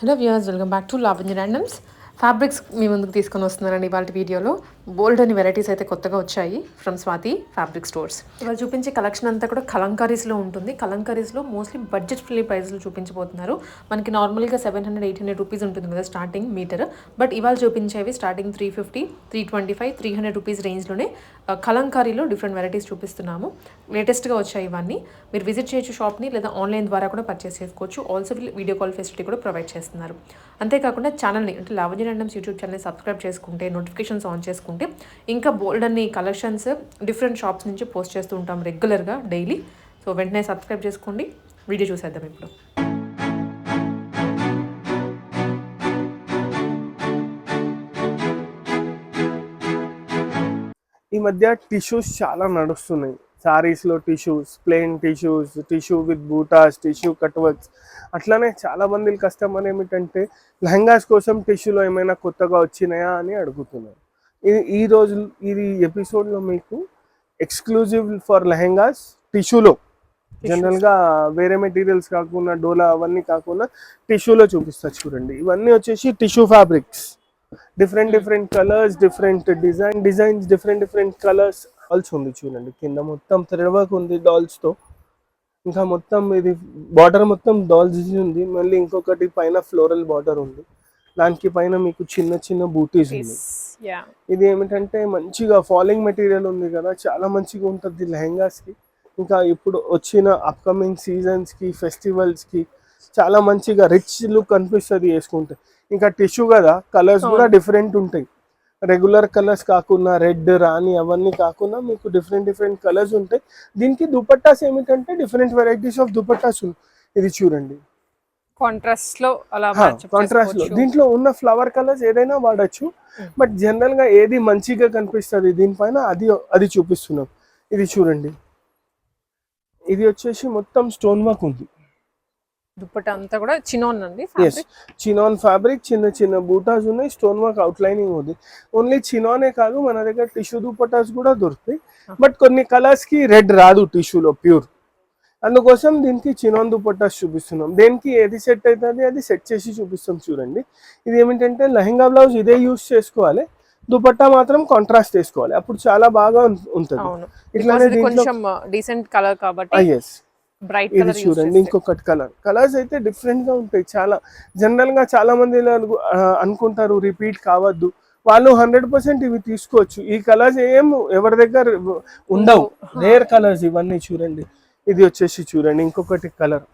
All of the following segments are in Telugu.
Hello viewers, welcome back to Love and Randoms. Fabrics మీ ముందుకు తీసుకొని వస్తున్నానండి ఇవాళ వీడియోలో. బోల్డ్ అని వెరైటీస్ అయితే కొత్తగా వచ్చాయి ఫ్రమ్ స్వాతి ఫ్యాబ్రిక్ స్టోర్స్ ఇవాళ చూపించే కలెక్షన్ అంతా కూడా కలంకారీస్లో ఉంటుంది. కలంకారీస్లో మోస్ట్లీ బడ్జెట్ ఫ్రీ ప్రైస్లో చూపించబోతున్నారు. మనకి నార్మల్గా seven hundred eight hundred rupees ఉంటుంది కదా స్టార్టింగ్ మీటర్ బట్ ఇవాళ చూపించేవి starting three fifty three twenty five three hundred rupees రేంజ్లోనే కలంకారీలో డిఫరెంట్ వెరైటీస్ చూపిస్తున్నాము. లేటెస్ట్గా వచ్చాయి ఇవన్నీ. మీరు విజిట్ చేయొచ్చు షాప్ని లేదా ఆన్లైన్ ద్వారా కూడా పర్చేస్ చేసుకోవచ్చు. ఆల్సో వీడియో కాల్ ఫెసిలిటీ కూడా ప్రొవైడ్ చేస్తున్నారు. అంతేకాకుండా ఛానల్ని అంటే లావణ్య రండమ్స్ యూట్యూబ్ ఛానల్ని సబ్స్క్రైబ్ చేసుకుంటే నోటిఫికేషన్స్ ఆన్ చేసుకుంటే ఇంకా బోల్డ్ అన్ని కలెక్షన్స్ డిఫరెంట్ షాప్స్ నుంచి పోస్ట్ చేస్తూ ఉంటాం రెగ్యులర్గా డైలీ సో వెంటనే సబ్స్క్రైబ్ చేసుకోండి. వీడియో చూసేద్దాం ఇప్పుడు. ఈ మధ్య టిష్యూస్ చాలా నడుస్తున్నాయి. సారీస్లో tissues plain tissues tissue with buttas tissue cut works అట్లానే చాలా మంది కస్టమర్ ఏమిటంటే లెహంగాస్ కోసం టిష్యూలో ఏమైనా కొత్తగా వచ్చినాయా అని అడుగుతున్నారు. ఇది ఈ రోజు ఇది ఎపిసోడ్లో మీకు ఎక్స్క్లూజివ్ ఫర్ లెహంగాస్ టిష్యూలో జనరల్గా వేరే మెటీరియల్స్ కాకుండా డోలా అవన్నీ కాకుండా టిష్యూలో చూపిస్తా చూడండి. ఇవన్నీ వచ్చేసి tissue fabrics. Different different colours different design designs different different colours dolls ఉంది చూడండి. కింద మొత్తం థ్రెడ్ వర్క్ ఉంది డాల్స్తో. ఇంకా మొత్తం ఇది బార్డర్ మొత్తం డాల్స్ ఉంది. మళ్ళీ ఇంకొకటి పైన ఫ్లోరల్ బార్డర్ ఉంది. దానికి పైన మీకు చిన్న చిన్న బూటీస్ ఉంది. ఇది ఏమిటంటే మంచిగా ఫాలింగ్ మెటీరియల్ ఉంది కదా. చాలా మంచిగా ఉంటుంది లెహంగాస్కి ఇంకా ఇప్పుడు వచ్చిన అప్కమింగ్ సీజన్స్కి ఫెస్టివల్స్కి చాలా మంచిగా రిచ్ లుక్ అనిపిస్తుంది వేసుకుంటే. ఇంకా టిష్యూ కదా కలర్స్ కూడా డిఫరెంట్ ఉంటాయి. రెగ్యులర్ కలర్స్ కాకుండా రెడ్ రాణి అవన్నీ కాకుండా మీకు డిఫరెంట్ డిఫరెంట్ కలర్స్ ఉంటాయి. దీనికి దుపట్టాస్ ఏమిటంటే డిఫరెంట్ వెరైటీస్ ఆఫ్ దుపట్టాస్ ఇది చూడండి. కాంట్రాస్ట్లో అలా కాంట్రాస్ట్లో. దీంట్లో ఉన్న ఫ్లవర్ కలర్స్ ఏదైనా వాడచ్చు. బట్ జనరల్గా ఏది మంచిగా కనిపిస్తుంది దీనిపైన అది అది చూపిస్తున్నాం. ఇది చూడండి. ఇది వచ్చేసి మొత్తం స్టోన్ వర్క్ ఉంది. దుప్పట అంతా కూడా చిన్నోన్ అండి చినాన్ ఫ్యాబ్రిక్ చిన్న చిన్న బూటాస్ ఉన్నాయి స్టోన్ వర్క్ అవుట్లైనింగ్ ఉంది. ఓన్లీ చినానే కాదు మన దగ్గర టిష్యూ దుపటాస్ కూడా దొరుకుతాయి. బట్ కొన్ని కలర్స్కి రెడ్ రాదు టిష్యూలో ప్యూర్ అందుకోసం దీనికి చినాన్ దుపట్టాస్ చూపిస్తున్నాం. దేనికి ఏది సెట్ అవుతుంది అది సెట్ చేసి చూపిస్తాం చూడండి. ఇది ఏమిటంటే లెహంగా బ్లౌజ్ ఇదే యూస్ చేసుకోవాలి. దుపట్టా మాత్రం కాంట్రాస్ట్ వేసుకోవాలి అప్పుడు చాలా బాగా ఉంటుంది. ఇట్లానే కొంచెం డీసెంట్ కలర్ కాబట్టి ఎస్ బ్రైట్ ఇది చూడండి ఇంకొకటి కలర్. కలర్స్ అయితే డిఫరెంట్గా ఉంటాయి చాలా. జనరల్గా చాలా మంది అనుకుంటారు రిపీట్ కావద్దు. వాళ్ళు హండ్రెడ్ పర్సెంట్ ఇవి తీసుకోవచ్చు. ఈ కలర్స్ ఏం ఎవరి దగ్గర ఉండవు. రేర్ కలర్స్ ఇవన్నీ చూడండి. ఇది వచ్చేసి చూడండి ఇంకొకటి కలర్.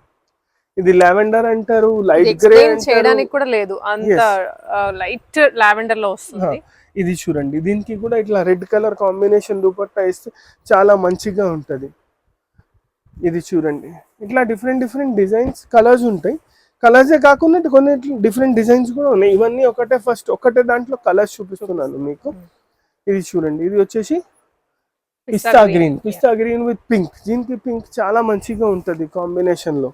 ఇది లావెండర్ అంటారు లైట్ గ్రే చేయడానికి కూడా లేదు. అంత లైట్ లావెండర్లో వస్తుంది ఇది చూడండి. దీనికి కూడా ఇట్లా రెడ్ కలర్ కాంబినేషన్ దుపట్టా వేస్తే చాలా మంచిగా ఉంటది. ఇది చూడండి. ఇట్లా డిఫరెంట్ డిఫరెంట్ డిజైన్స్ కలర్స్ ఉంటాయి. కలర్సే కాకుండా ఇటు కొన్ని డిఫరెంట్ డిజైన్స్ కూడా ఉన్నాయి. ఇవన్నీ ఒకటే ఫస్ట్ ఒకటే దాంట్లో కలర్స్ చూపిస్తున్నాను మీకు. ఇది చూడండి. ఇది వచ్చేసి pista green pista green with pink దీనికి పింక్ చాలా మంచిగా ఉంటది కాంబినేషన్లో.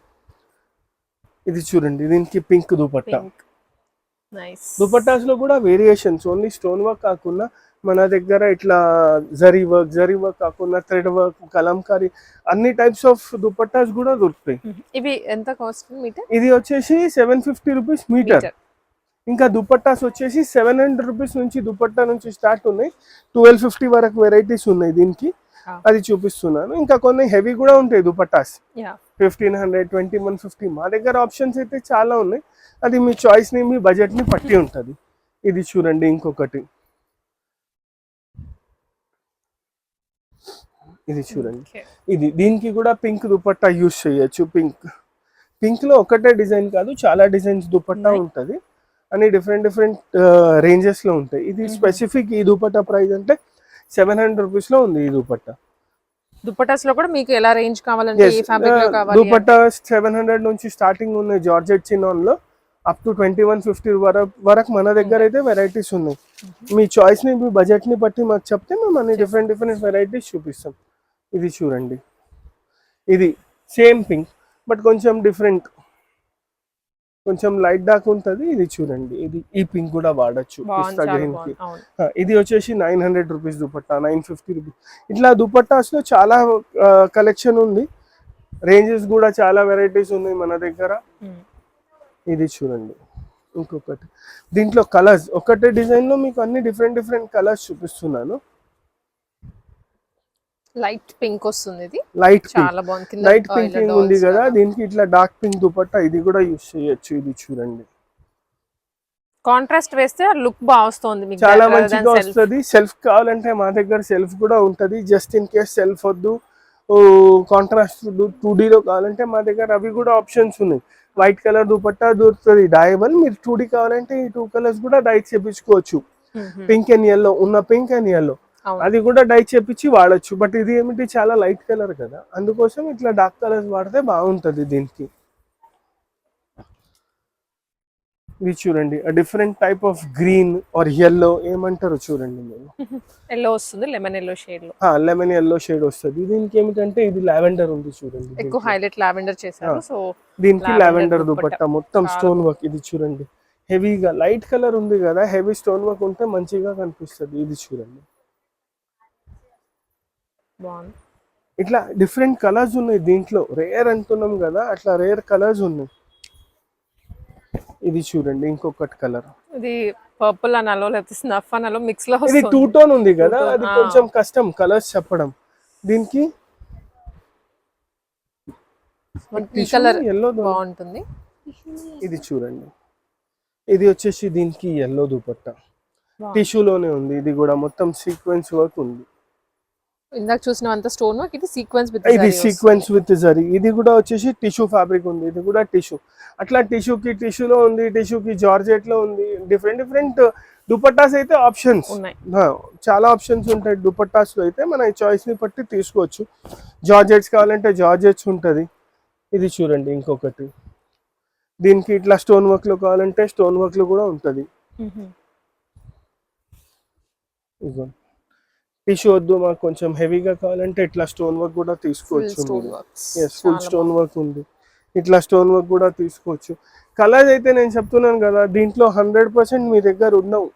ఇది చూడండి. దీనికి పింక్ దుపట్టా. దుపట్టాస్లో కూడా వేరియేషన్స్ ఓన్లీ స్టోన్ వర్క్ కాకుండా మన దగ్గర ఇట్లా జరీ వర్క్ జరీ వర్క్ కాకుండా థ్రెడ్ వర్క్ కలంకారీ అన్ని టైప్స్ ఆఫ్ దుపట్టాస్ కూడా దొరుకుతాయి. ఇవి ఎంత కాస్ట్ మీటర్? ఇది వచ్చేసి సెవెన్ ఫిఫ్టీ రూపీస్ మీటర్ ఇంకా దుపట్టాస్ వచ్చేసి సెవెన్ హండ్రెడ్ రూపీస్ నుంచి దుపట్టా నుంచి స్టార్ట్ ఉన్నాయి. ట్వెల్వ్ ఫిఫ్టీ వరకు వెరైటీస్ ఉన్నాయి దీనికి. అది చూపిస్తున్నాను. ఇంకా కొన్ని హెవీ కూడా ఉంటాయి dupattas. Fifteen hundred twenty one fifty. మా దగ్గర ఆప్షన్స్ అయితే చాలా ఉన్నాయి. అది మీ చాయిస్ని మీ బడ్జెట్ని పట్టి ఉంటుంది. ఇది చూడండి ఇంకొకటి. ఇది చూడండి. ఇది దీనికి కూడా పింక్ దుపట్టా యూస్ చేయొచ్చు. పింక్ పింక్లో ఒకటే డిజైన్ కాదు చాలా డిజైన్స్ దుపట్టా. ఉంటది. అని డిఫరెంట్ డిఫరెంట్ రేంజెస్లో ఉంటాయి. ఇది. స్పెసిఫిక్ ఈ దుపట్టా ప్రైస్ అంటే సెవెన్ హండ్రెడ్ రూపీస్లో ఉంది ఈ దుపట్టా. దుప్పటాస్లో కూడా మీకు ఎలా రేంజ్ కావాలంటే ఏ ఫ్యాబ్రిక్లో కావాలి దుపట్టా సెవెన్ హండ్రెడ్ నుంచి స్టార్టింగ్ ఉన్నాయి georgette చినాన్లో up to twenty one fifty వరకు వరకు మన దగ్గర అయితే వెరైటీస్ ఉన్నాయి. మీ చాయిస్ని మీ బడ్జెట్ని బట్టి మాకు చెప్తే మేము అన్ని డిఫరెంట్ డిఫరెంట్ వెరైటీస్ చూపిస్తాం. ఇది చూడండి. ఇది సేమ్ పింక్ బట్ కొంచెం డిఫరెంట్ కొంచెం లైట్ డార్క్ ఉంటుంది ఇది చూడండి. ఇది ఈ పింక్ కూడా వాడచ్చు. పిస్తా గ్రీన్కి. ఇది వచ్చేసి nine hundred rupees dupatta nine fifty rupees. ఇట్లా దుపట్టాస్లో చాలా కలెక్షన్ ఉంది. రేంజెస్ కూడా చాలా వెరైటీస్ ఉన్నాయి మన దగ్గర. ఇది చూడండి. ఇంకొకటి. దీంట్లో కలర్స్. ఒకటే డిజైన్లో మీకు అన్ని డిఫరెంట్ డిఫరెంట్ కలర్స్ చూపిస్తున్నాను. లైట్ పింక్ వస్తుంది ఇది. లైట్ చాలా బాగుంది. లైట్ పింక్ ఉంది కదా. దీనికి ఇట్లా డార్క్ పింక్ దుపట్టా ఇది కూడా యూస్ చేయొచ్చు ఇది చూడండి. కాంట్రాస్ట్ వేస్తే లుక్ బాగా వస్తుంది మీకు చాలా మంచిగా. వస్తుంది. సెల్ఫ్ కావాలంటే మా దగ్గర సెల్ఫ్ కూడా ఉంటది. జస్ట్ ఇన్ కేస్ సెల్ఫ్ వద్దు కాంట్రాస్ట్ టూ లో కావాలంటే మా దగ్గర అవి కూడా ఆప్షన్స్ ఉన్నాయి. వైట్ కలర్ దుపట్టా దొరుకుతుంది. డయబుల్ మీరు టూ కావాలంటే ఈ టూ కలర్స్ కూడా డై చేపించుకోవచ్చు. పింక్ అండ్ ఎల్లో ఉన్న పింక్ అండ్ ఎల్లో. అది కూడా డై చేపించి వాడచ్చు. బట్ ఇది ఏమిటి? చాలా లైట్ కలర్ కదా. అందుకోసం ఇట్లా డార్క్ కలర్స్ వాడితే బాగుంటది దీనికి. ఇది చూడండి. Different type of green or yellow ఏమంటారు చూడండి మీరు. ఎల్లో వస్తుంది లెమన్ ఎల్లో షేడ్లో. లెమన్ ఎల్లో షేడ్ వస్తుంది. దీనికి ఏమిటంటే ఇది లావెండర్ ఉంది చూడండి ఎక్కువ. హైలైట్ లావెండర్ చేశారు సో దీనికి లావెండర్ దుపట్టా. మొత్తం స్టోన్ వర్క్ ఇది చూడండి. హెవీగా లైట్ కలర్ ఉంది కదా హెవీ స్టోన్ వర్క్ ఉంటే మంచిగా కనిపిస్తుంది. ఇది చూడండి. బాగుంది. ఇట్లా డిఫరెంట్ కలర్స్ ఉన్నాయి దీంట్లో. రేర్ అంటున్నాం కదా అట్లా రేర్ కలర్స్ ఉన్నాయి. ఇది చూడండి ఇంకొకటి కలర్ ఇది పర్పుల్ అనాలో లేకపోతే స్నఫ్ అనాలో మిక్స్లో ఇది టూ టోన్ ఉంది కదా అది. కొంచెం కష్టం కలర్స్ చెప్పడం. దీనికి కలర్ ఎల్లో బాగుంటుంది. ఇది చూడండి. ఇది వచ్చేసి దీనికి ఎల్లో దుపట్టా. టిష్యూలోనే ఉంది ఇది కూడా మొత్తం సీక్వెన్స్ వర్క్ ఉంది. ఇందాక చూసినంత స్టోన్ వర్క్ ఇది సీక్వెన్స్ విత్ ఇది సీక్వెన్స్ విత్ జరీ ఇది కూడా వచ్చేసి టిష్యూ ఫ్యాబ్రిక్ ఉంది. ఇది కూడా టిష్యూ అట్లా టిష్యూకి టిష్యూలో ఉంది టిష్యూకి జార్జెట్లో ఉంది. డిఫరెంట్ డిఫరెంట్ దుపట్టాస్ అయితే ఆప్షన్స్ ఉన్నాయి. చాలా ఆప్షన్స్ ఉంటాయి. దుపట్టాస్లో అయితే మన చాయిస్ని బట్టి తీసుకోవచ్చు. జార్జెట్స్ కావాలంటే జార్జెట్స్ ఉంటుంది. ఇది చూడండి ఇంకొకటి. దీనికి ఇట్లా స్టోన్ వర్క్లో కావాలంటే స్టోన్ వర్క్లో కూడా ఉంటుంది. ఇదిగో. టిష్యూ వద్దు మాకు కొంచెం హెవీగా కావాలంటే ఇట్లా స్టోన్ వర్క్ కూడా తీసుకోవచ్చు ఎస్ ఫుల్ స్టోన్ వర్క్ ఉంది. ఇట్లా స్టోన్ వర్క్ కూడా తీసుకోవచ్చు. కలర్స్ అయితే నేను చెప్తున్నాను కదా దీంట్లో హండ్రెడ్ పర్సెంట్ మీ దగ్గర ఉండవు.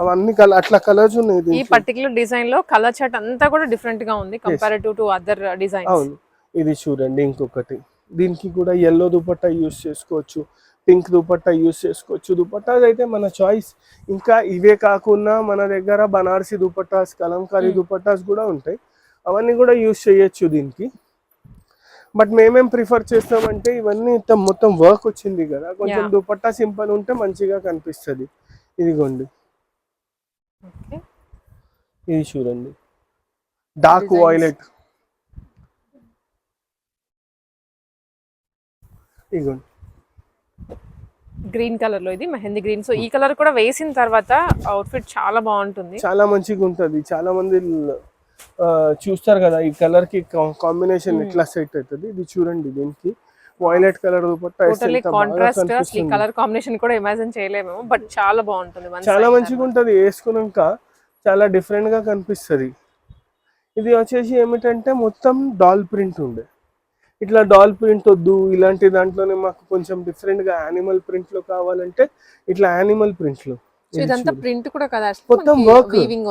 అవన్నీ కలర్ అట్లా కలర్స్ ఉన్నాయి ఈ పర్టికులర్ డిజైన్లో కలర్ చార్ట్ అంతా కూడా డిఫరెంట్గా ఉంది కంపారిటివ్ టు అదర్ డిజైన్స్ అవును. ఇది చూడండి ఇంకొకటి. దీనికి కూడా ఎల్లో దుపట్టా యూస్ చేసుకోవచ్చు. పింక్ దుపట్టా యూస్ చేసుకోవచ్చు. దుపట్టాస్ అయితే మన చాయిస్. ఇంకా ఇవే కాకుండా మన దగ్గర బనారసి దుపట్టాస్ కలంకారీ. దుపట్టాస్ కూడా ఉంటాయి. అవన్నీ కూడా యూస్ చేయొచ్చు దీనికి. బట్ మేమేం ప్రిఫర్ చేస్తామంటే ఇవన్నీ మొత్తం వర్క్ వచ్చింది కదా కొంచెం. దుపట్టా సింపుల్ ఉంటే మంచిగా కనిపిస్తుంది. ఇదిగోండి. ఇది చూడండి. డార్క్. వాయిలెట్ ఇదిగోండి. గ్రీన్ కలర్లో ఇది మెహందీ గ్రీన్. సో ఈ కలర్ కూడా వేసిన తర్వాత అవుట్ఫిట్ చాలా బాగుంటుంది. చాలా మంచిగా ఉంటది. చాలా మంది చూస్తారు కదా ఈ కలర్కి కాంబినేషన్ Hmm. ఎట్లా సెట్ అవుతుంది ఇది చూడండి దీనికి. వైలెట్ కలర్ టోటలీ కాంట్రాస్ట్ అసలు ఈ. కలర్ కాంబినేషన్ కూడా ఇమాజిన్ చేయలేము బట్ చాలా బాగుంటుంది చాలా మంచిగా ఉంటది. వేసుకున్నాక చాలా డిఫరెంట్గా కనిపిస్తుంది. ఇది వచ్చేసి ఏమిటంటే మొత్తం డాల్ ప్రింట్ ఉండే. ఇట్లా డాల్ ప్రింట్ వద్దు ఇలాంటి దాంట్లోనే మాకు కొంచెం డిఫరెంట్గా యానిమల్ ప్రింట్లో కావాలంటే ఇట్లా యానిమల్ ప్రింట్లో. సో ఇదంతా ప్రింట్ కూడా కదా మొత్తం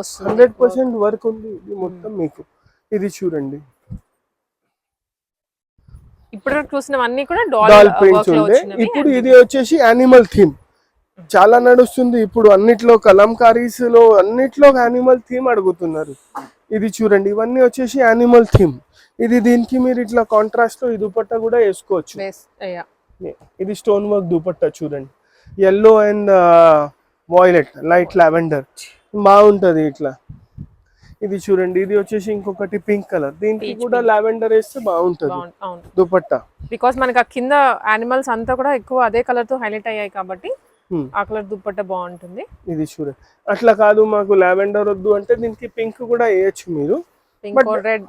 వస్తుంది. హండ్రెడ్ పర్సెంట్ వర్క్ ఉంది ఇది మొత్తం మీకు. ఇది చూడండి. ఇప్పుడు చూసినవన్నీ కూడా డాల్ డాల్ ప్రింట్స్ వర్క్లో ఉండే. వచ్చినవి. ఇప్పుడు ఇది వచ్చేసి యానిమల్ థీమ్ చాలా నడుస్తుంది. ఇప్పుడు అన్నిట్లో కలంకారీస్లో అన్నిట్లో యానిమల్ థీమ్ అడుగుతున్నారు. ఇది చూడండి. ఇవన్నీ వచ్చేసి యానిమల్ థీమ్ ఇది దీనికి మీరు ఇట్లా కాంట్రాస్ట్లో ఈ దుపట్టా కూడా వేసుకోవచ్చు. ఇది స్టోన్ వర్క్ దుపట్టా చూడండి. Yellow and violet light lavender బాగుంటది ఇట్లా. ఇది చూడండి ఇది వచ్చేసి ఇంకొకటి పింక్ కలర్ దీనికి కూడా. లావెండర్ వేస్తే బాగుంటది దుపట్టా. బికాస్ మనకి ఆ కింద యానిమల్స్ అంతా కూడా ఎక్కువ అదే కలర్తో హైలైట్ అయ్యాయి కాబట్టి Hmm. ఆ కలర్ దుప్పట్ట బాగుంటుంది. ఇది చూడండి. అట్లా కాదు మాకు లావెండర్ వద్దు అంటే దీనికి పింక్ కూడా వేయచ్చు మీరు. పింక్ రెడ్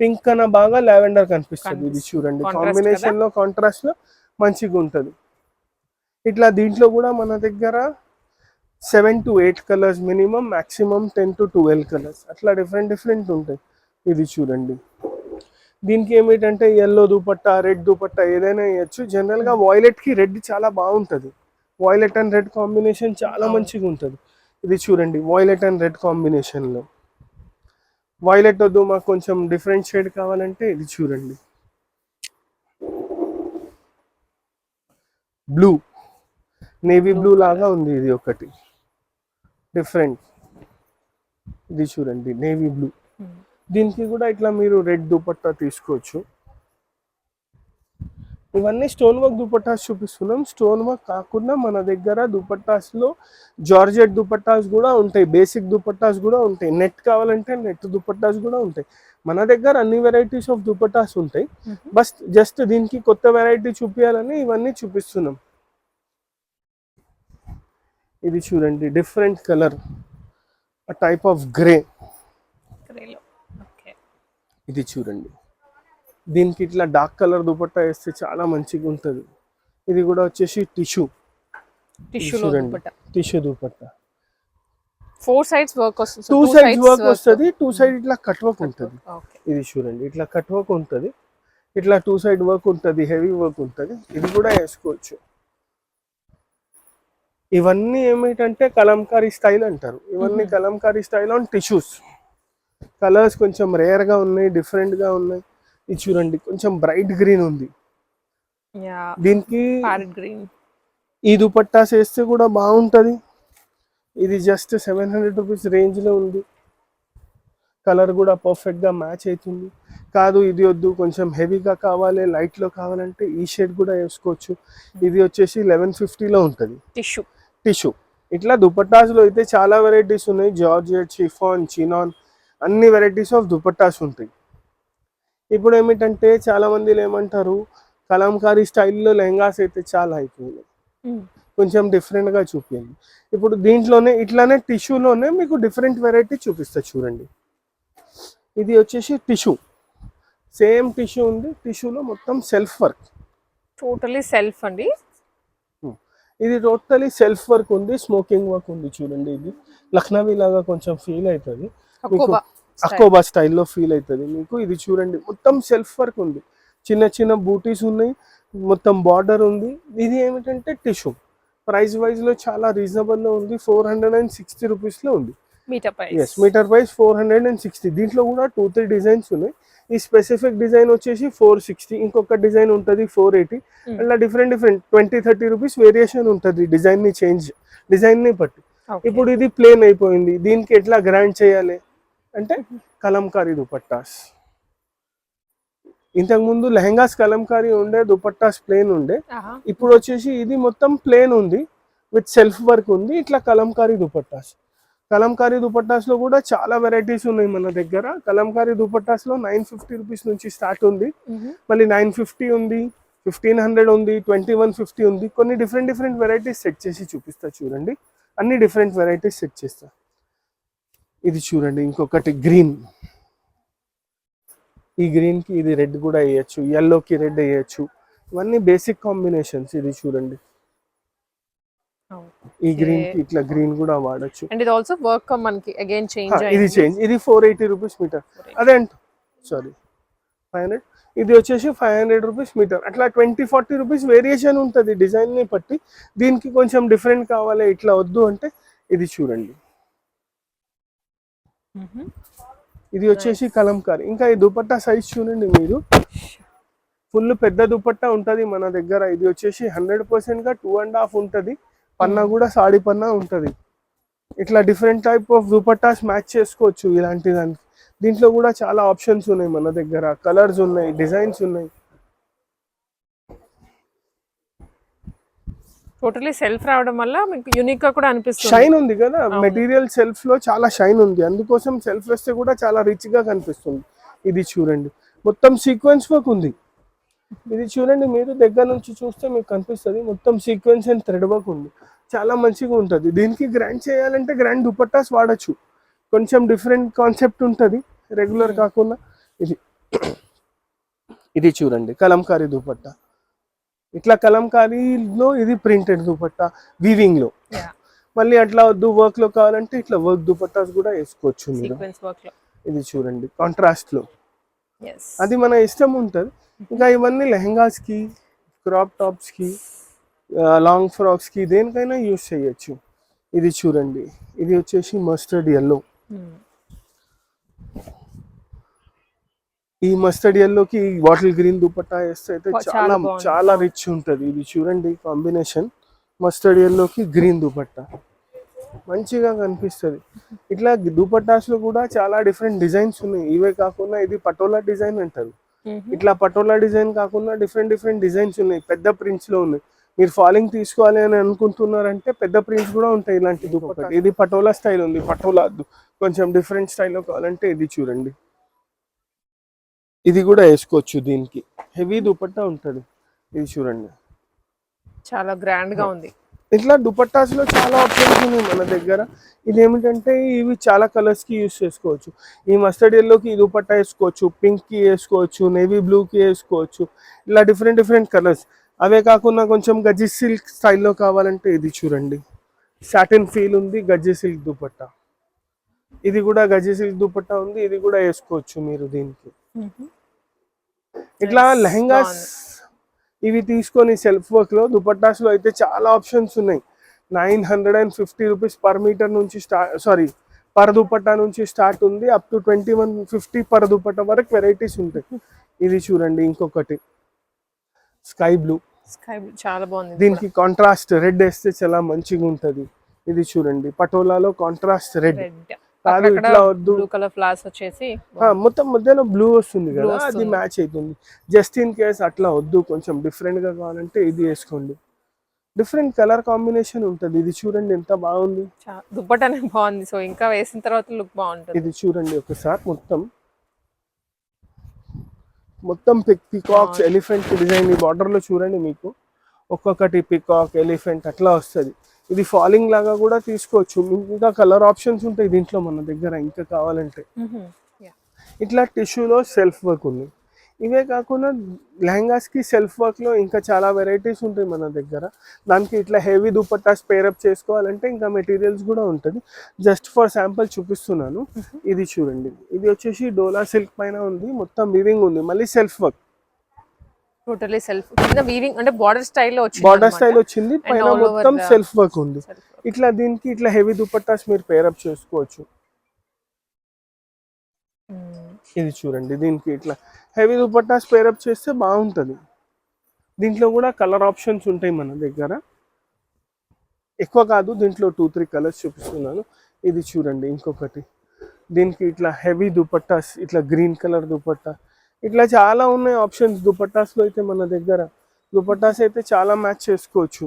పింక్ కన్నా బాగా లావెండర్ కనిపిస్తుంది ఇది. చూడండి. కాంబినేషన్లో కాంట్రాస్ట్లో మంచిగా ఉంటది. ఇట్లా దీంట్లో కూడా మన దగ్గర seven to eight colours minimum maximum ten to twelve colours అట్లా డిఫరెంట్ డిఫరెంట్ ఉంటాయి. ఇది చూడండి. దీనికి ఏమిటంటే ఎల్లో దుపట్టా రెడ్ దుపట్టా ఏదైనా వేయచ్చు. జనరల్గా వాయిలెట్కి రెడ్ చాలా బాగుంటది. వాయిలెట్ అండ్ రెడ్ కాంబినేషన్ చాలా. మంచిగా ఉంటది. ఇది చూడండి వాయిలెట్ అండ్ రెడ్ కాంబినేషన్లో. వైలెట్ వద్దు మాకు కొంచెం డిఫరెంట్ షేడ్ కావాలంటే ఇది చూడండి. బ్లూ నేవీ బ్లూ లాగా ఉంది ఇది ఒకటి. డిఫరెంట్ ఇది చూడండి నేవీ బ్లూ దీనికి కూడా ఇట్లా మీరు రెడ్ దుపట్టా తీసుకోవచ్చు. ఇవన్నీ స్టోన్ వర్క్ దుపట్టాస్ చూపిస్తున్నాం. స్టోన్ వర్క్ కాకుండా మన దగ్గర దుపట్టాస్లో జార్జెట్ దుపట్టాస్ కూడా ఉంటాయి. బేసిక్ దుపట్టాస్ కూడా ఉంటాయి. నెట్ కావాలంటే నెట్ దుపట్టాస్ కూడా ఉంటాయి. మన దగ్గర అన్ని వెరైటీస్ ఆఫ్ దుపట్టాస్ ఉంటాయి. బస్ జస్ట్ దీనికి కొత్త వెరైటీ చూపించాలని ఇవన్నీ చూపిస్తున్నాం. ఇది చూడండి. Different colour. Type of grey ఇది చూడండి. దీనికి ఇట్లా డార్క్ కలర్ దుపట్టా వేస్తే చాలా మంచిగా ఉంటుంది. ఇది కూడా వచ్చేసి tissue dupatta. Tissue dupatta. Four sides work వస్తుంది. టూ సైడ్స్ వర్క్ వస్తుంది. టూ సైడ్ ఇట్లా కట్ వర్క్ ఉంటుంది. ఇది చూడండి. ఇట్లా కట్ వర్క్ ఉంటుంది. ఇట్లా టూ సైడ్ వర్క్ ఉంటుంది. హెవీ వర్క్ ఉంటుంది. ఇది కూడా వేసుకోవచ్చు. ఇవన్నీ ఏమిటంటే కలంకారీ స్టైల్ అంటారు. ఇవన్నీ kalamkari style on tissues colours కొంచెం rare గా ఉన్నాయి different గా ఉన్నాయి. ఇది చూడండి కొంచెం బ్రైట్ గ్రీన్ ఉంది. యా దీనికి గ్రీన్ ఈ దుపట్టాస్ వేస్తే కూడా బాగుంటుంది. ఇది జస్ట్ సెవెన్ హండ్రెడ్ రూపీస్ రేంజ్లో ఉంది. కలర్ కూడా పర్ఫెక్ట్గా మ్యాచ్ అవుతుంది. కాదు ఇది వద్దు కొంచెం హెవీగా కావాలి లైట్లో కావాలంటే ఈ షేడ్ కూడా వేసుకోవచ్చు. ఇది వచ్చేసి లెవెన్ ఫిఫ్టీలో ఉంటుంది. టిష్యూ టిష్యూ ఇట్లా దుపట్టాస్లో అయితే చాలా వెరైటీస్ ఉన్నాయి. జార్జెట్ షిఫాన్ చినాన్ అన్ని వెరైటీస్ ఆఫ్ దుపట్టాస్ ఉంటాయి. ఇప్పుడు ఏమిటంటే చాలా మంది ఏమంటారు కలంకారీ స్టైల్లో లెహంగాస్ అయితే చాలా అయిపోయినాయి. కొంచెం డిఫరెంట్గా చూపించండి. ఇప్పుడు దీంట్లోనే ఇట్లానే టిష్యూలోనే మీకు డిఫరెంట్ వెరైటీ చూపిస్తా చూడండి. ఇది వచ్చేసి టిష్యూ. సేమ్ టిష్యూ ఉంది టిష్యూలో మొత్తం సెల్ఫ్ వర్క్ టోటలీ సెల్ఫ్ అండి. ఇది టోటలీ సెల్ఫ్ వర్క్ ఉంది స్మోకింగ్ వర్క్ ఉంది చూడండి ఇది. లక్నవీ లాగా కొంచెం ఫీల్ అవుతుంది. అకోబా అకోబా స్టైల్లో ఫీల్ అవుతుంది మీకు ఇది చూడండి మొత్తం సెల్ఫ్ వర్క్ ఉంది. చిన్న చిన్న బూటీస్ ఉన్నాయి మొత్తం బార్డర్ ఉంది. ఇది ఏమిటంటే టిష్యూ. ప్రైస్ వైజ్లో చాలా రీజనబుల్లో ఉంది ఫోర్ హండ్రెడ్ అండ్ సిక్స్టీ రూపీస్లో ఉంది. Meter yes meter price four hundred and sixty. దీంట్లో కూడా టూ త్రీ డిజైన్స్ ఉన్నాయి. ఈ స్పెసిఫిక్ డిజైన్ వచ్చేసి ఫోర్ సిక్స్టీ. ఇంకొక డిజైన్ ఉంటుంది ఫోర్ ఎయిటీ. Hmm. అట్లా different different twenty thirty rupees variation ఉంటుంది డిజైన్ని చేంజ్ డిజైన్ని బట్టి. ఇప్పుడు ఇది ప్లేన్ అయిపోయింది. దీనికి ఎట్లా గ్రాండ్ చేయాలి? అంటే కలంకారీ దుపట్టాస్. ఇంతకు ముందు లెహంగాస్ కలంకారీ ఉండే దుపట్టాస్ ప్లేన్ ఉండే. ఇప్పుడు వచ్చేసి ఇది మొత్తం ప్లేన్ ఉంది విత్ సెల్ఫ్ వర్క్ ఉంది ఇట్లా కలంకారీ దుపట్టాస్. కలంకారీ దుపట్టాస్లో కూడా చాలా వెరైటీస్ ఉన్నాయి మన దగ్గర. కలంకారీ దుపట్టాస్లో నైన్ ఫిఫ్టీ రూపీస్ నుంచి స్టార్ట్ ఉంది. మళ్ళీ నైన్ ఫిఫ్టీ ఉంది ఫిఫ్టీన్ హండ్రెడ్ ఉంది ట్వంటీ వన్ ఫిఫ్టీ ఉంది. కొన్ని డిఫరెంట్ డిఫరెంట్ వెరైటీస్ సెట్ చేసి చూపిస్తా చూడండి. అన్ని డిఫరెంట్ వెరైటీస్ సెట్ చేస్తా. ఇది చూడండి ఇంకొకటి గ్రీన్. ఈ గ్రీన్కి ఇది రెడ్ కూడా వేయచ్చు కి రెడ్ వేయచ్చు. ఇవన్నీ బేసిక్ కాంబినేషన్స్ ఇది చూడండి. ఈ గ్రీన్కి ఇట్లా గ్రీన్ కూడా వాడచ్చు. అండ్ ఇది ఆల్సో వర్క్ మనకి అగైన్ చేంజ్ ఇది చేంజ్ ఇది ఫోర్ ఎయిటీ రూపీస్ మీటర్ అదే సారీ ఫైవ్ హండ్రెడ్ ఇది వచ్చేసి ఫైవ్ హండ్రెడ్ రూపీస్ మీటర్ అట్లా ట్వంటీ ఫార్టీ రూపీస్ వేరియేషన్ ఉంటుంది డిజైన్ని బట్టి. దీనికి కొంచెం డిఫరెంట్ కావాలి ఇట్లా వద్దు అంటే ఇది చూడండి. ఇది వచ్చేసి కలంకారీ. ఇంకా ఈ దుపట్టా సైజ్ చూడండి మీరు. ఫుల్ పెద్ద దుపట్టా ఉంటుంది మన దగ్గర. ఇది వచ్చేసి హండ్రెడ్గా టూ అండ్ హాఫ్ ఉంటుంది. పన్నా కూడా సాడీ పన్నా ఉంటుంది. ఇట్లా different type of dupattas match చేసుకోవచ్చు ఇలాంటి దానికి. దీంట్లో కూడా చాలా ఆప్షన్స్ ఉన్నాయి మన దగ్గర. కలర్స్ ఉన్నాయి డిజైన్స్ ఉన్నాయి. టోటలీ సెల్ఫ్ రావడం వల్ల మీకు యూనిక్గా కూడా అనిపిస్తుంది. షైన్ ఉంది కదా? మెటీరియల్ సెల్ఫ్లో చాలా షైన్ ఉంది. అందుకోసం సెల్ఫ్ వేస్తే కూడా చాలా రిచ్గా కనిపిస్తుంది. ఇది చూడండి. మొత్తం సీక్వెన్స్ వర్క్ ఉంది. ఇది చూడండి మీరు దగ్గర నుంచి చూస్తే మీకు కనిపిస్తుంది. మొత్తం సీక్వెన్స్ అండ్ థ్రెడ్ వర్క్ ఉంది. చాలా మంచిగా ఉంటుంది. దీనికి గ్రాండ్ చేయాలంటే గ్రాండ్ దుపట్టాస్ వాడచ్చు. కొంచెం డిఫరెంట్ కాన్సెప్ట్ ఉంటుంది. రెగ్యులర్ కాకుండా ఇది. ఇది చూడండి. కలంకారీ దుపట్టా. ఇట్లా కలంకారీలో ఇది ప్రింటెడ్ దుపట్టా వీవింగ్లో. Yeah. మళ్ళీ అట్లా వద్దు వర్క్లో కావాలంటే ఇట్లా వర్క్ దుపట్టాస్ కూడా వేసుకోవచ్చు మీరు. ఇది చూడండి కాంట్రాస్ట్లో. అది మన ఇష్టం ఉంటుంది. ఇంకా ఇవన్నీ లెహంగాస్కి క్రాప్ టాప్స్కి లాంగ్ ఫ్రాక్స్కి దేనికైనా యూస్ చేయొచ్చు. ఇది చూడండి ఇది వచ్చేసి మస్టర్డ్ ఎల్లో ఈ మస్టర్డ్ ఎల్లోకి బాటిల్ గ్రీన్ దుపట్టా వేస్తే అయితే చాలా చాలా రిచ్ ఉంటుంది. ఇది చూడండి కాంబినేషన్ మస్టర్డ్ ఎల్లోకి గ్రీన్ దుపట్టా. మంచిగా కనిపిస్తుంది. ఇట్లా దుపట్టాస్లో కూడా చాలా డిఫరెంట్ డిజైన్స్ ఉన్నాయి. ఇవే కాకుండా ఇది పటోలా డిజైన్ అంటారు. ఇట్లా పటోలా డిజైన్ కాకుండా డిఫరెంట్ డిఫరెంట్ డిజైన్స్ ఉన్నాయి. పెద్ద ప్రింట్స్లో ఉన్నాయి. మీరు ఫాలింగ్ తీసుకోవాలి అని అనుకుంటున్నారంటే పెద్ద ప్రింట్స్ కూడా ఉంటాయి ఇలాంటి దుపట్టా. ఇది పటోలా స్టైల్ ఉంది. పటోలా. కొంచెం డిఫరెంట్ స్టైల్లో కావాలంటే ఇది చూడండి. ఇది కూడా వేసుకోవచ్చు దీనికి. హెవీ దుపట్టా ఉంటుంది. ఇది చూడండి. చాలా గ్రాండ్గా ఉంది. ఇట్లా దుపట్టాస్లో చాలా ఆప్షన్స్ ఉన్నాయి మన దగ్గర. ఇది ఏమిటంటే ఇవి చాలా కలర్స్కి యూస్ చేసుకోవచ్చు. ఈ మస్టర్డ్ ఎల్లోకి ఈ దుపట్టా వేసుకోవచ్చు పింక్కి వేసుకోవచ్చు నేవీ బ్లూ కి వేసుకోవచ్చు. ఇలా డిఫరెంట్ డిఫరెంట్ కలర్స్ అవే కాకుండా కొంచెం గజ్జి సిల్క్ స్టైల్లో కావాలంటే ఇది చూడండి. సాటిన్ ఫీల్ ఉంది గజ్జి సిల్క్ దుపట్టా. ఇది కూడా గజ్జి సిల్క్ దుపట్టా ఉంది ఇది కూడా వేసుకోవచ్చు మీరు దీనికి. ఇట్లా. లెహంగాస్ ఇవి తీసుకొని సెల్ఫ్ వర్క్లో దుపట్టాస్లో అయితే చాలా ఆప్షన్స్ ఉన్నాయి. Nine hundred and fifty rupees per meter నుంచి స్టార్ట్ సారీ పర్ దుపట్టా నుంచి స్టార్ట్ ఉంది. Up to twenty one fifty per dupatta వరకు వెరైటీస్ ఉంటాయి. ఇది చూడండి ఇంకొకటి. స్కై బ్లూ స్కై బ్లూ చాలా బాగుంది దీనికి కాంట్రాస్ట్ రెడ్ వేస్తే చాలా మంచిగా ఉంటది ఇది చూడండి పటోలాలో కాంట్రాస్ట్ రెడ్ కాదు ఇట్లా వద్దు. కలర్ ఫ్లవర్స్ వచ్చేసి మొత్తం మధ్యలో బ్లూ వస్తుంది కదా అది. మ్యాచ్ అవుతుంది జస్ట్ ఇన్ కేస్ అట్లా వద్దు కొంచెం డిఫరెంట్గా కావాలంటే ఇది వేసుకోండి. డిఫరెంట్ కలర్ కాంబినేషన్ ఉంటుంది. ఇది చూడండి ఎంత బాగుంది. దుప్పటానే బాగుంది. సో ఇంకా వేసిన తర్వాత లుక్ బాగుంటుంది. ఇది చూడండి ఒకసారి మొత్తం. మొత్తం పికాక్స్ ఎలిఫెంట్ డిజైన్ ఈ బార్డర్లో చూడండి మీకు. ఒక్కొక్కటి పికాక్ ఎలిఫెంట్ అట్లా వస్తుంది. ఇది ఫాలింగ్ లాగా కూడా తీసుకోవచ్చు. ఇంకా కలర్ ఆప్షన్స్ ఉంటాయి దీంట్లో మన దగ్గర ఇంకా కావాలంటే. ఇట్లా టిష్యూలో సెల్ఫ్ వర్క్ ఉంది. ఇవే కాకుండా లెహంగాస్కి సెల్ఫ్ వర్క్లో ఇంకా చాలా వెరైటీస్ ఉంటాయి మన దగ్గర. దానికి ఇట్లా హెవీ దుపట్టాస్ పేరప్ చేసుకోవాలంటే ఇంకా మెటీరియల్స్ కూడా ఉంటుంది. జస్ట్ ఫర్ శాంపుల్ చూపిస్తున్నాను. ఇది చూడండి. ఇది వచ్చేసి డోలా సిల్క్ పైన ఉంది. మొత్తం వివింగ్ ఉంది. మళ్ళీ సెల్ఫ్ వర్క్ టోటలీ సెల్ఫ్ కింద వీవింగ్ అంటే బార్డర్ స్టైల్లో వచ్చింది బార్డర్. స్టైల్ వచ్చింది పైన మొత్తం సెల్ఫ్ వర్క్ ఉంది. ఇట్లా దీనికి ఇట్లా హెవీ దుపట్టాస్ మీరు పేరప్ చేసుకోవచ్చు మ్మ్. ఇది చూడండి దీనికి ఇట్లా హెవీ దుపట్టాస్ పేరప్ చేస్తే బాగుంటుంది దీంట్లో కూడా కలర్ ఆప్షన్స్ ఉంటాయి మన దగ్గర ఎక్కువ కాదు దీంట్లో టూ త్రీ కలర్స్ చూపిస్తున్నాను ఇది చూడండి ఇంకొకటి దీనికి ఇట్లా హెవీ దుపట్టాస్ ఇట్లా గ్రీన్ కలర్ దుపట్టా ఇట్లా చాలా ఉన్నాయి ఆప్షన్స్ దుపట్టాస్లో అయితే మన దగ్గర. దుపట్టాస్ అయితే చాలా మ్యాచ్ చేసుకోవచ్చు.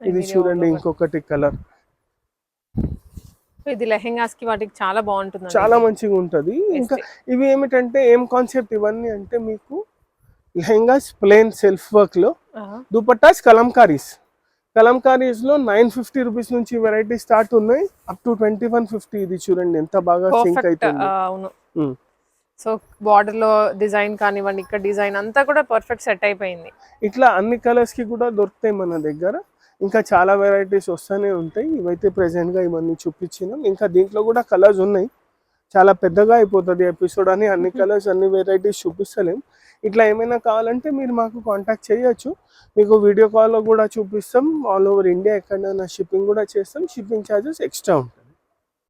ఇది చూడండి. ఇంకొకటి కలర్ ఇది లెహెంగాస్కి వాటికి చాలా బాగుంటుంది చాలా మంచిగా ఉంటుంది. ఇంకా ఇవి ఏమిటంటే ఏం కాన్సెప్ట్ ఇవన్నీ అంటే మీకు లెహంగాస్ ప్లేన్ సెల్ఫ్ వర్క్లో దుపట్టాస్ కలంకారీస్. కలంకారీస్లో నైన్ ఫిఫ్టీ రూపీస్ నుంచి వెరైటీ స్టార్ట్ ఉన్నాయి. Up to twenty one fifty ఇది చూడండి ఎంత బాగా సింక్ అవుతుంది. సో బార్డర్లో డిజైన్ కానివ్వండి ఇక్కడ డిజైన్ అంతా కూడా పర్ఫెక్ట్ సెట్ అయిపోయింది. ఇట్లా అన్ని కలర్స్కి కూడా దొరుకుతాయి మన దగ్గర. ఇంకా చాలా వెరైటీస్ వస్తూనే ఉంటాయి. ఇవైతే present గా ఇవన్నీ చూపించినాం. ఇంకా దీంట్లో కూడా కలర్స్ ఉన్నాయి. చాలా పెద్దగా అయిపోతుంది ఎపిసోడ్ అని అన్ని కలర్స్ అన్ని వెరైటీస్ చూపిస్తలేం. ఇట్లా ఏమైనా కావాలంటే మీరు మాకు కాంటాక్ట్ చేయొచ్చు. మీకు వీడియో కాల్లో కూడా చూపిస్తాం. ఆల్ ఓవర్ ఇండియా ఎక్కడైనా షిప్పింగ్ కూడా చేస్తాం. షిప్పింగ్ ఛార్జెస్ ఎక్స్ట్రా ఉంటాయి.